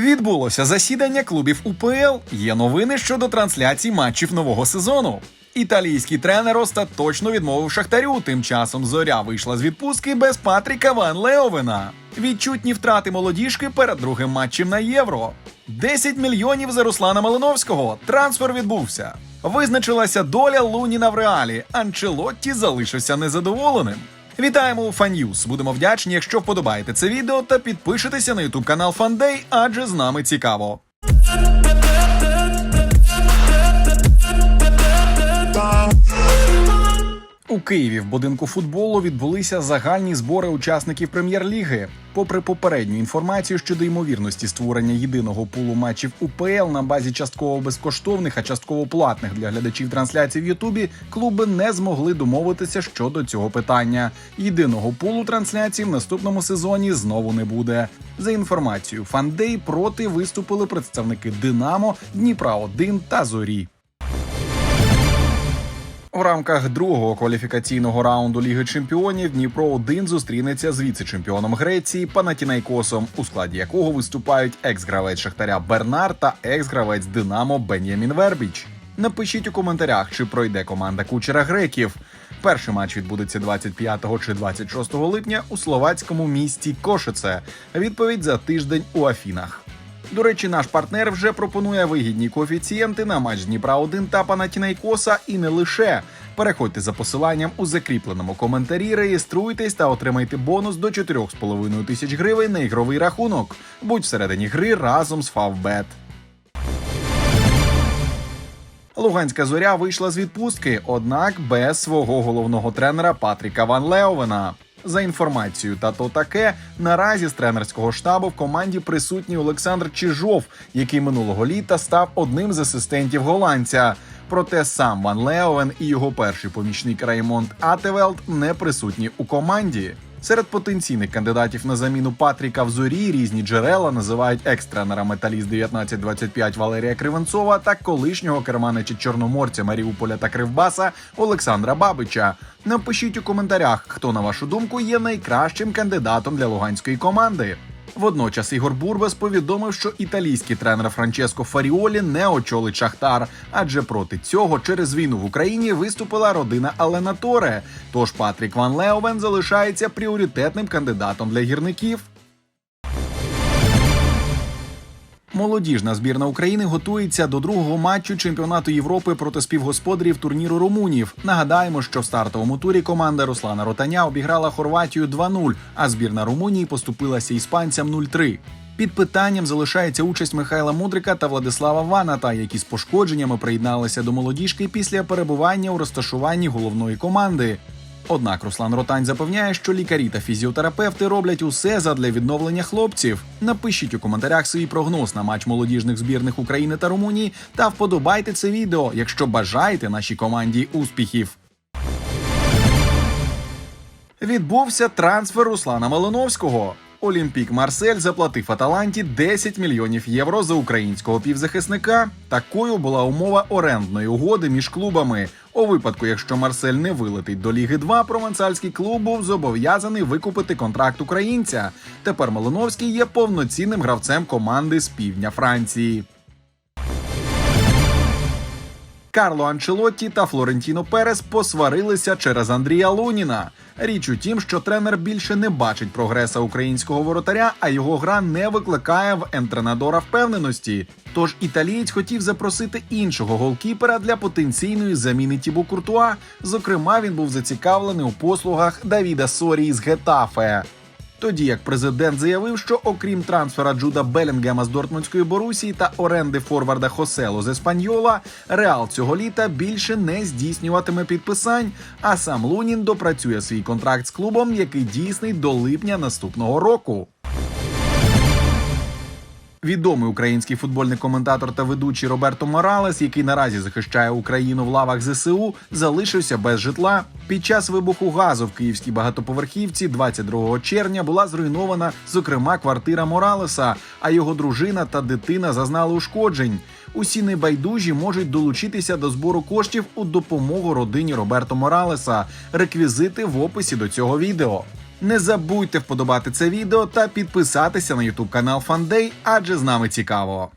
Відбулося засідання клубів УПЛ. Є новини щодо трансляції матчів нового сезону. Італійський тренер остаточно відмовив Шахтарю. Тим часом зоря вийшла з відпустки без Патріка Ван Леовена. Відчутні втрати молодіжки перед другим матчем на євро. 10 мільйонів за Руслана Малиновського. Трансфер відбувся. Визначилася доля Луніна в реалі. Анчелотті залишився незадоволеним. Вітаємо у Фан'юз. Будемо вдячні, якщо вподобаєте це відео та підпишетеся на ютуб канал Фандей, адже з нами цікаво. У Києві в будинку футболу відбулися загальні збори учасників прем'єр-ліги. Попри попередню інформацію щодо ймовірності створення єдиного пулу матчів УПЛ на базі частково безкоштовних, а частково платних для глядачів трансляцій в Ютубі, клуби не змогли домовитися щодо цього питання. Єдиного пулу трансляцій в наступному сезоні знову не буде. За інформацією Фандей проти виступили представники Динамо, Дніпра 1 та Зорі. В рамках другого кваліфікаційного раунду Ліги Чемпіонів Дніпро 1 зустрінеться з віце-чемпіоном Греції Панатінайкосом, у складі якого виступають екс-гравець Шахтаря Бернар та екс-гравець Динамо Бен'ямін Вербіч. Напишіть у коментарях, чи пройде команда кучера греків. Перший матч відбудеться 25 чи 26 липня у словацькому місті Кошице. Відповідь за тиждень у Афінах. До речі, наш партнер вже пропонує вигідні коефіцієнти на матч Дніпра 1 та Панатінайкоса і не лише. Переходьте за посиланням у закріпленому коментарі, реєструйтесь та отримайте бонус до 4,5 тисяч гривень на ігровий рахунок. Будь всередині гри разом з Фавбет. Луганська зоря вийшла з відпустки, однак без свого головного тренера Патріка Ван Леовена. За інформацією та то таке, наразі з тренерського штабу в команді присутній Олександр Чижов, який минулого літа став одним з асистентів голландця. Проте сам Ван Леовен і його перший помічник Раймонд Атевелд не присутні у команді. Серед потенційних кандидатів на заміну Патріка в зорі різні джерела називають екстренера Металіст 1925 Валерія Кривенцова та колишнього керманича Чорноморця Маріуполя та Кривбаса Олександра Бабича. Напишіть у коментарях, хто на вашу думку є найкращим кандидатом для луганської команди. Водночас Ігор Бурбас повідомив, що італійський тренер Франческо Фаріолі не очолить Шахтар, адже проти цього через війну в Україні виступила родина Алена Торе. Тож Патрік Ван Леовен залишається пріоритетним кандидатом для гірників. Молодіжна збірна України готується до другого матчу чемпіонату Європи проти співгосподарів турніру румунів. Нагадаємо, що в стартовому турі команда Руслана Ротаня обіграла Хорватію 2-0, а збірна Румунії поступилася іспанцям 0-3. Під питанням залишається участь Михайла Мудрика та Владислава Ваната, які з пошкодженнями приєдналися до молодіжки після перебування у розташуванні головної команди. Однак Руслан Ротань запевняє, що лікарі та фізіотерапевти роблять усе задля відновлення хлопців. Напишіть у коментарях свій прогноз на матч молодіжних збірних України та Румунії та вподобайте це відео, якщо бажаєте нашій команді успіхів. Відбувся трансфер Руслана Малиновського. Олімпік Марсель заплатив Аталанті 10 мільйонів євро за українського півзахисника. Такою була умова орендної угоди між клубами. У випадку, якщо Марсель не вилетить до Ліги 2, провансальський клуб був зобов'язаний викупити контракт українця. Тепер Малиновський є повноцінним гравцем команди з півдня Франції. Карло Анчелотті та Флорентіно Перес посварилися через Андрія Луніна. Річ у тім, що тренер більше не бачить прогреса українського воротаря, а його гра не викликає в ентренадора впевненості. Тож італієць хотів запросити іншого голкіпера для потенційної заміни Тібу Куртуа. Зокрема, він був зацікавлений у послугах Давіда Сорії з Гетафе. Тоді як президент заявив, що окрім трансфера Джуда Белінгема з Дортмундської Борусії та оренди форварда Хосело з Еспаньола, Реал цього літа більше не здійснюватиме підписань. А сам Лунін допрацює свій контракт з клубом, який дійсний до липня наступного року. Відомий український футбольний коментатор та ведучий Роберто Моралес, який наразі захищає Україну в лавах ЗСУ, залишився без житла. Під час вибуху газу в київській багатоповерхівці 22 червня була зруйнована, зокрема, квартира Моралеса, а його дружина та дитина зазнали ушкоджень. Усі небайдужі можуть долучитися до збору коштів у допомогу родині Роберто Моралеса. Реквізити в описі до цього відео. Не забудьте вподобати це відео та підписатися на ютуб канал Фандей, адже з нами цікаво.